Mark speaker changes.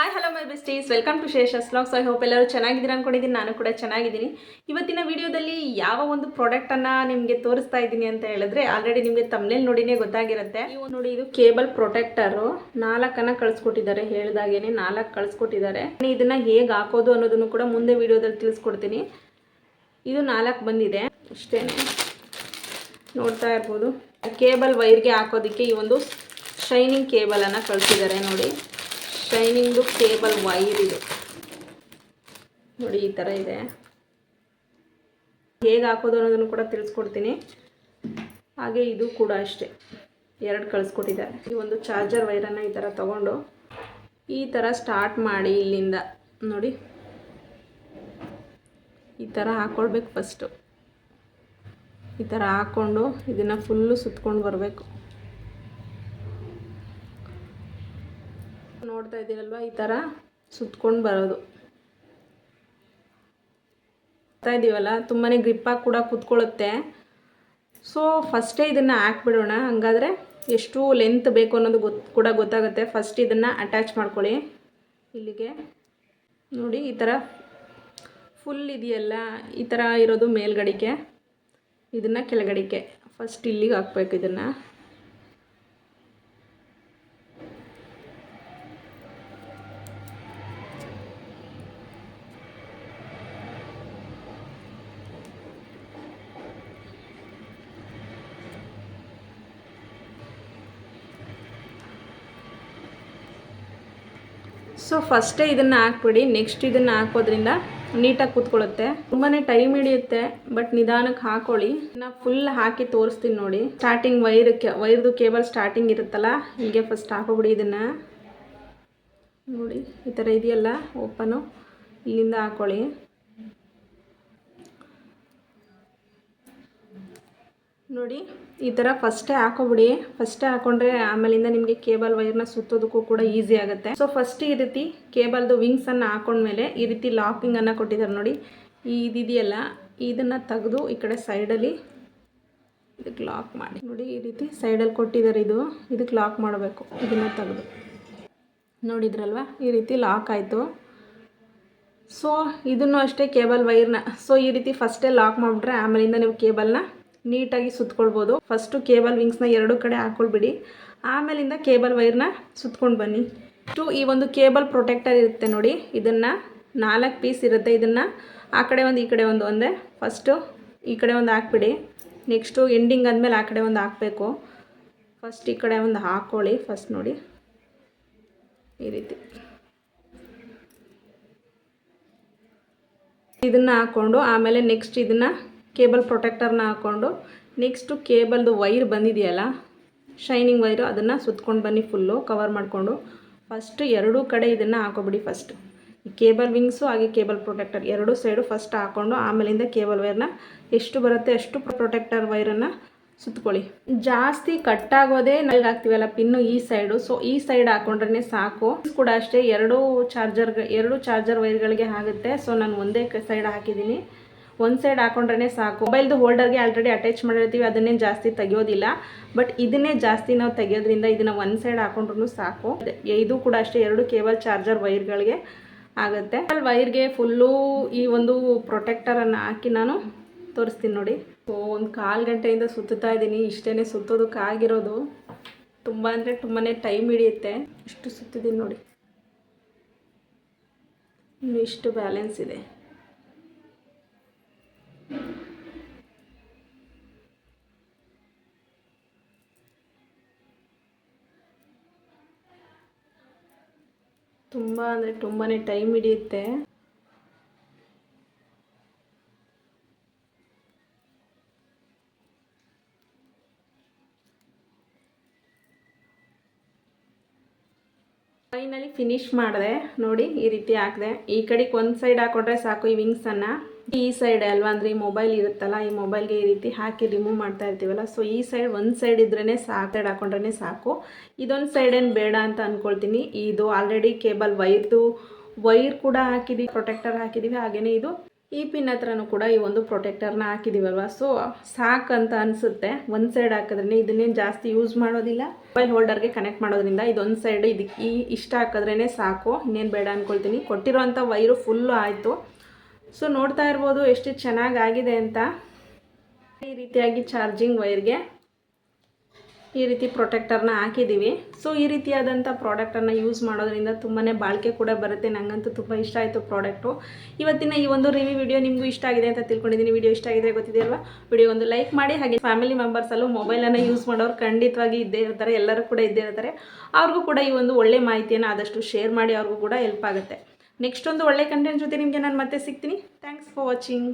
Speaker 1: Hi hello my besties welcome to Shesha's vlogs I hope ಎಲ್ಲರೂ ಚೆನ್ನಾಗಿದ್ದೀರಾ ಅಂದ್ಕೊಂಡಿದ್ದೀನಿ ನಾನು ಕೂಡ ಚೆನ್ನಾಗಿದ್ದೀನಿ. ಇವತ್ತಿನ ವಿಡಿಯೋದಲ್ಲಿ ಯಾವ ಒಂದು ಪ್ರಾಡಕ್ಟನ್ನು ನಿಮಗೆ ತೋರಿಸ್ತಾ ಇದ್ದೀನಿ ಅಂತ ಹೇಳಿದ್ರೆ ಆಲ್ರೆಡಿ ನಿಮಗೆ ತಮ್ಮನೇಲಿ ನೋಡಿನೇ ಗೊತ್ತಾಗಿರುತ್ತೆ. ನೀವು ನೋಡಿ, ಇದು ಕೇಬಲ್ ಪ್ರೊಟೆಕ್ಟರು ನಾಲ್ಕನ್ನು ಕಳಿಸ್ಕೊಟ್ಟಿದ್ದಾರೆ. ಹೇಳಿದಾಗೇನೆ ನಾಲ್ಕು ಕಳಿಸ್ಕೊಟ್ಟಿದ್ದಾರೆ. ಇದನ್ನು ಹೇಗೆ ಹಾಕೋದು ಅನ್ನೋದನ್ನು ಕೂಡ ಮುಂದೆ ವಿಡಿಯೋದಲ್ಲಿ ತಿಳಿಸ್ಕೊಡ್ತೀನಿ. ಇದು ನಾಲ್ಕು ಬಂದಿದೆ. ಅಷ್ಟೇ ನೋಡ್ತಾ ಇರ್ಬೋದು. ಕೇಬಲ್ ವೈರ್ಗೆ ಹಾಕೋದಕ್ಕೆ ಈ ಒಂದು ಶೈನಿಂಗ್ ಕೇಬಲನ್ನು ಕಳಿಸಿದ್ದಾರೆ ನೋಡಿ. ಶೈನಿಂಗ್ದು ಕೇಬಲ್ ವೈರ್ ಇದು. ನೋಡಿ, ಈ ಥರ ಇದೆ. ಹೇಗೆ ಹಾಕೋದು ಅನ್ನೋದನ್ನು ಕೂಡ ತಿಳಿಸ್ಕೊಡ್ತೀನಿ. ಹಾಗೆ ಇದು ಕೂಡ ಅಷ್ಟೇ. ಎರಡು ಕಳಿಸ್ಕೊಟ್ಟಿದ್ದಾರೆ. ಈ ಒಂದು ಚಾರ್ಜರ್ ವೈರನ್ನು ಈ ಥರ ತಗೊಂಡು ಈ ಥರ ಸ್ಟಾರ್ಟ್ ಮಾಡಿ ಇಲ್ಲಿಂದ. ನೋಡಿ. ಈ ಥರ ಹಾಕ್ಕೊಳ್ಬೇಕು ಫಸ್ಟು ಈ ಥರ ಹಾಕ್ಕೊಂಡು ಇದನ್ನು ಫುಲ್ಲು ಸುತ್ಕೊಂಡು ಬರಬೇಕು. ನೋಡ್ತಾ ಇದ್ದೀರಲ್ವ? ಈ ಥರ ಸುತ್ಕೊಂಡು ಬರೋದು. ಬರ್ತಾ ಇದ್ದೀವಲ್ಲ ತುಂಬಾ ಗ್ರಿಪ್ಪಾಗಿ ಕೂಡ ಕೂತ್ಕೊಳ್ಳುತ್ತೆ ಸೊ ಫಸ್ಟೇ ಇದನ್ನು ಹಾಕ್ಬಿಡೋಣ ಹಂಗಾದರೆ ಎಷ್ಟು ಲೆಂತ್ ಬೇಕು ಅನ್ನೋದು ಗೊತ್ತು ಕೂಡ ಗೊತ್ತಾಗುತ್ತೆ. ಫಸ್ಟ್ ಇದನ್ನು ಅಟ್ಯಾಚ್ ಮಾಡ್ಕೊಳ್ಳಿ. ಇಲ್ಲಿಗೆ. ನೋಡಿ, ಈ ಥರ ಫುಲ್ ಇದೆಯಲ್ಲ? ಈ ಥರ ಇರೋದು ಮೇಲ್ಗಡಿಕೆ ಇದನ್ನು ಕೆಳಗಡಿಕೆ ಫಸ್ಟ್ ಇಲ್ಲಿಗೆ ಹಾಕ್ಬೇಕು ಇದನ್ನು. ಸೊ ಫಸ್ಟೇ ಇದನ್ನು ಹಾಕ್ಬಿಡಿ. ನೆಕ್ಸ್ಟ್ ಇದನ್ನು ಹಾಕೋದ್ರಿಂದ ನೀಟಾಗಿ ಕೂತ್ಕೊಳ್ಳುತ್ತೆ. ತುಂಬಾ ಟೈಮ್ ಹಿಡಿಯುತ್ತೆ ಬಟ್ ನಿಧಾನಕ್ಕೆ ಹಾಕೊಳ್ಳಿ. ನಾನು ಫುಲ್ ಹಾಕಿ ತೋರಿಸ್ತೀನಿ ನೋಡಿ. ಸ್ಟಾರ್ಟಿಂಗ್ ವೈರ್ ವೈರ್ದು ಕೇಬಲ್ ಸ್ಟಾರ್ಟಿಂಗ್ ಇರುತ್ತಲ್ಲ, ಹೀಗೆ ಫಸ್ಟ್ ಹಾಕೋಬಿಡಿ ಇದನ್ನು. ನೋಡಿ, ಈ ಥರ ಇದೆಯಲ್ಲ ಓಪನು ಇಲ್ಲಿಂದ ಹಾಕೊಳ್ಳಿ. ನೋಡಿ, ಈ ಥರ ಫಸ್ಟೇ ಹಾಕೋಬಿಡಿ. ಫಸ್ಟೇ ಹಾಕೊಂಡ್ರೆ ಆಮೇಲಿಂದ ನಿಮಗೆ ಕೇಬಲ್ ವೈರ್ನ ಸುತ್ತೋದಕ್ಕೂ ಕೂಡ ಈಸಿ ಆಗುತ್ತೆ. ಸೊ ಫಸ್ಟ್ ಈ ರೀತಿ ಕೇಬಲ್ದು ವಿಂಗ್ಸನ್ನು ಹಾಕೊಂಡ್ಮೇಲೆ ಈ ರೀತಿ ಲಾಕಿಂಗನ್ನು ಕೊಟ್ಟಿದ್ದಾರೆ ನೋಡಿ. ಈ ಇದಿದೆಯಲ್ಲ ಇದನ್ನು ತೆಗೆದು ಈ ಕಡೆ ಸೈಡಲ್ಲಿ ಇದಕ್ಕೆ ಲಾಕ್ ಮಾಡಿ. ನೋಡಿ, ಈ ರೀತಿ ಸೈಡಲ್ಲಿ ಕೊಟ್ಟಿದ್ದಾರೆ ಇದು. ಇದಕ್ಕೆ ಲಾಕ್ ಮಾಡಬೇಕು. ಇದನ್ನು ತೆಗೆದು. ನೋಡಿದ್ರಲ್ವ ಈ ರೀತಿ ಲಾಕ್ ಆಯಿತು. ಸೊ ಇದನ್ನು ಅಷ್ಟೇ ಕೇಬಲ್ ವೈರ್ನ ಸೊ ಈ ರೀತಿ ಫಸ್ಟೇ ಲಾಕ್ ಮಾಡಿಬಿಟ್ರೆ ಆಮೇಲಿಂದ ನೀವು ಕೇಬಲ್ನ ನೀಟಾಗಿ ಸುತ್ಕೊಳ್ಬೋದು. ಫಸ್ಟು ಕೇಬಲ್ ವಿಂಗ್ಸ್ನ ಎರಡು ಕಡೆ ಹಾಕ್ಕೊಳ್ಬಿಡಿ ಆಮೇಲಿಂದ ಕೇಬಲ್ ವೈರ್ನ ಸುತ್ಕೊಂಡು ಬನ್ನಿ. ಟು ಈ ಒಂದು ಕೇಬಲ್ ಪ್ರೊಟೆಕ್ಟರ್ ಇರುತ್ತೆ ನೋಡಿ. ಇದನ್ನು ನಾಲ್ಕು ಪೀಸ್ ಇರುತ್ತೆ. ಇದನ್ನು ಆ ಕಡೆ ಒಂದು, ಈ ಕಡೆ ಒಂದು ಒಂದೇ. ಫಸ್ಟು ಈ ಕಡೆ ಒಂದು ಹಾಕ್ಬಿಡಿ. ನೆಕ್ಸ್ಟು ಎಂಡಿಂಗ್ ಆದಮೇಲೆ ಆ ಕಡೆ ಒಂದು ಹಾಕಬೇಕು. ಫಸ್ಟ್ ಈ ಕಡೆ ಒಂದು ಹಾಕ್ಕೊಳ್ಳಿ ಫಸ್ಟ್ ನೋಡಿ. ಈ ರೀತಿ. ಇದನ್ನು ಹಾಕ್ಕೊಂಡು ಆಮೇಲೆ ನೆಕ್ಸ್ಟ್ ಇದನ್ನು ಕೇಬಲ್ ಪ್ರೊಟೆಕ್ಟರ್ನ ಹಾಕ್ಕೊಂಡು ನೆಕ್ಸ್ಟು ಕೇಬಲ್ದು ವೈರ್ ಬಂದಿದೆಯಲ್ಲ ಶೈನಿಂಗ್ ವೈರು ಅದನ್ನು ಸುತ್ಕೊಂಡು ಬನ್ನಿ ಫುಲ್ಲು ಕವರ್ ಮಾಡಿಕೊಂಡು. ಫಸ್ಟ್ ಎರಡೂ ಕಡೆ ಇದನ್ನು ಹಾಕೋಬಿಡಿ ಫಸ್ಟ್ ಕೇಬಲ್ ವಿಂಗ್ಸು ಹಾಗೆ ಕೇಬಲ್ ಪ್ರೊಟೆಕ್ಟರ್ ಎರಡೂ ಸೈಡು ಫಸ್ಟ್ ಹಾಕ್ಕೊಂಡು ಆಮೇಲಿಂದ ಕೇಬಲ್ ವೈರ್ನ ಎಷ್ಟು ಬರುತ್ತೆ ಅಷ್ಟು ಪ್ರೊಟೆಕ್ಟರ್ ವೈರನ್ನು ಸುತ್ಕೊಳ್ಳಿ. ಜಾಸ್ತಿ ಕಟ್ಟಾಗೋದೇ ನಲ್ಗೆ ಹಾಕ್ತೀವಲ್ಲ ಪಿನ್ನು ಈ ಸೈಡು ಸೊ ಈ ಸೈಡ್ ಹಾಕೊಂಡ್ರೆ ಸಾಕು. ಕೂಡ ಅಷ್ಟೇ, ಎರಡು ಚಾರ್ಜರ್ ಎರಡು ಚಾರ್ಜರ್ ವೈರ್ಗಳಿಗೆ ಆಗುತ್ತೆ. ಸೊ ನಾನು ಒಂದೇ ಸೈಡ್ ಹಾಕಿದ್ದೀನಿ. ಒಂದು ಸೈಡ್ ಹಾಕೊಂಡ್ರೆ ಸಾಕು. ಮೊಬೈಲ್ದು ಹೋಲ್ಡರ್ಗೆ ಆಲ್ರೆಡಿ ಅಟ್ಯಾಚ್ ಮಾಡಿರ್ತೀವಿ ಅದನ್ನೇ ಜಾಸ್ತಿ ತೆಗಿಯೋದಿಲ್ಲ. ಬಟ್ ಇದನ್ನೇ ಜಾಸ್ತಿ ನಾವು ತೆಗಿಯೋದ್ರಿಂದ ಇದನ್ನು ಒಂದು ಸೈಡ್ ಹಾಕೊಂಡ್ರು ಸಾಕು. ಇದು ಕೂಡ ಅಷ್ಟೇ, ಎರಡು ಕೇಬಲ್ ಚಾರ್ಜರ್ ವೈರ್ಗಳಿಗೆ ಆಗುತ್ತೆ. ವೈರ್ಗೆ ಫುಲ್ಲು ಈ ಒಂದು ಪ್ರೊಟೆಕ್ಟರನ್ನು ಹಾಕಿ ನಾನು ತೋರಿಸ್ತೀನಿ ನೋಡಿ. ಓ ಒಂದು ಕಾಲು ಗಂಟೆಯಿಂದ ಸುತ್ತುತ್ತಾ ಇದ್ದೀನಿ ಇಷ್ಟೇ ಸುತ್ತೋದಕ್ಕಾಗಿರೋದು ತುಂಬ ಅಂದರೆ ತುಂಬಾ ಟೈಮ್ ಹಿಡಿಯುತ್ತೆ. ಇಷ್ಟು ಸುತ್ತಿದ್ದೀನಿ ನೋಡಿ. ಇಷ್ಟು ಬ್ಯಾಲೆನ್ಸ್ ಇದೆ. ತುಂಬ ಅಂದರೆ ತುಂಬಾ ಟೈಮ್ ಹಿಡಿಯುತ್ತೆ. ಫೈನಲಿ ಫಿನಿಶ್ ಮಾಡಿದೆ. ನೋಡಿ, ಈ ರೀತಿ ಹಾಕಿದೆ. ಈ ಕಡೆಗೆ ಒಂದು ಸೈಡ್ ಹಾಕೊಂಡ್ರೆ ಸಾಕು ಈ ವಿಂಗ್ಸನ್ನು ಈ ಸೈಡ್ ಅಲ್ವಾ, ಅಂದರೆ ಈ ಮೊಬೈಲ್ ಇರುತ್ತಲ್ಲ, ಈ ಮೊಬೈಲ್ಗೆ ಈ ರೀತಿ ಹಾಕಿ ರಿಮೂವ್ ಮಾಡ್ತಾ ಇರ್ತೀವಲ್ಲ ಸೊ ಈ ಸೈಡ್ ಒಂದು ಸೈಡ್ ಇದ್ರೇ ಸಾಕು ಸೈಡ್ ಹಾಕೊಂಡ್ರೆ ಸಾಕು. ಇದೊಂದು ಸೈಡ್ ಏನು ಬೇಡ ಅಂತ ಅಂದ್ಕೊಳ್ತೀನಿ ಇದು ಆಲ್ರೆಡಿ ಕೇಬಲ್ ವೈರ್ದು ವೈರ್ ಕೂಡ ಹಾಕಿದ್ದೀವಿ ಪ್ರೊಟೆಕ್ಟರ್ ಹಾಕಿದ್ದೀವಿ ಹಾಗೆಯೇ ಇದು ಈ ಪಿನ್ ಹತ್ರನೂ ಕೂಡ ಈ ಒಂದು ಪ್ರೊಟೆಕ್ಟರ್ನ ಹಾಕಿದ್ದೀವಲ್ವ ಸೊ ಸಾಕಂತ ಅನಿಸುತ್ತೆ. ಒಂದು ಸೈಡ್ ಹಾಕಿದ್ರೆ ಇದನ್ನೇನು ಜಾಸ್ತಿ ಯೂಸ್ ಮಾಡೋದಿಲ್ಲ. ಮೊಬೈಲ್ ಹೋಲ್ಡರ್ಗೆ ಕನೆಕ್ಟ್ ಮಾಡೋದ್ರಿಂದ ಇದೊಂದು ಸೈಡ್ ಇದಕ್ಕೆ ಈ ಇಷ್ಟ ಹಾಕಿದ್ರೇ ಸಾಕು. ಇನ್ನೇನು ಬೇಡ ಅಂದ್ಕೊಳ್ತೀನಿ ಕೊಟ್ಟಿರೋಂಥ ವೈರು ಫುಲ್ಲು ಆಯಿತು. ಸೊ ನೋಡ್ತಾ ಇರ್ಬೋದು ಎಷ್ಟು ಚೆನ್ನಾಗಿ ಆಗಿದೆ ಅಂತ. ಈ ರೀತಿಯಾಗಿ ಚಾರ್ಜಿಂಗ್ ವೈರ್ಗೆ ಈ ರೀತಿ ಪ್ರೊಟೆಕ್ಟರ್ನ ಹಾಕಿದ್ದೀವಿ ಸೊ ಈ ರೀತಿಯಾದಂಥ ಪ್ರಾಡಕ್ಟನ್ನು ಯೂಸ್ ಮಾಡೋದ್ರಿಂದ ತುಂಬಾ ಬಾಳಿಕೆ ಕೂಡ ಬರುತ್ತೆ. ನನಗಂತೂ ತುಂಬ ಇಷ್ಟ ಆಯಿತು ಪ್ರಾಡಕ್ಟು ಇವತ್ತಿನ ಈ ಒಂದು ರಿವ್ಯೂ ವಿಡಿಯೋ ನಿಮಗೂ ಇಷ್ಟ ಆಗಿದೆ ಅಂತ ತಿಳ್ಕೊಂಡಿದ್ದೀನಿ. ವಿಡಿಯೋ ಇಷ್ಟ ಆಗಿದೆ ಗೊತ್ತಿದೆ ಅಲ್ವಾ ವಿಡಿಯೋ ಒಂದು ಲೈಕ್ ಮಾಡಿ, ಹಾಗೆ ಫ್ಯಾಮಿಲಿ ಮೆಂಬರ್ಸಲ್ಲೂ ಮೊಬೈಲನ್ನು ಯೂಸ್ ಮಾಡೋರು ಖಂಡಿತವಾಗಿ ಇದ್ದೇ ಇರ್ತಾರೆ. ಎಲ್ಲರೂ ಕೂಡ ಇದ್ದೇ ಇರ್ತಾರೆ. ಅವ್ರಿಗೂ ಕೂಡ ಈ ಒಂದು ಒಳ್ಳೆ ಮಾಹಿತಿಯನ್ನು ಆದಷ್ಟು ಶೇರ್ ಮಾಡಿ, ಅವ್ರಿಗೂ ಕೂಡ ಹೆಲ್ಪ್ ಆಗುತ್ತೆ. ನೆಕ್ಸ್ಟ್ ಒಂದು ಒಳ್ಳೆ ಕಂಟೆಂಟ್ ಜೊತೆ ನಿಮಗೆ ನಾನು ಮತ್ತೆ ಸಿಗ್ತೀನಿ. Thanks for watching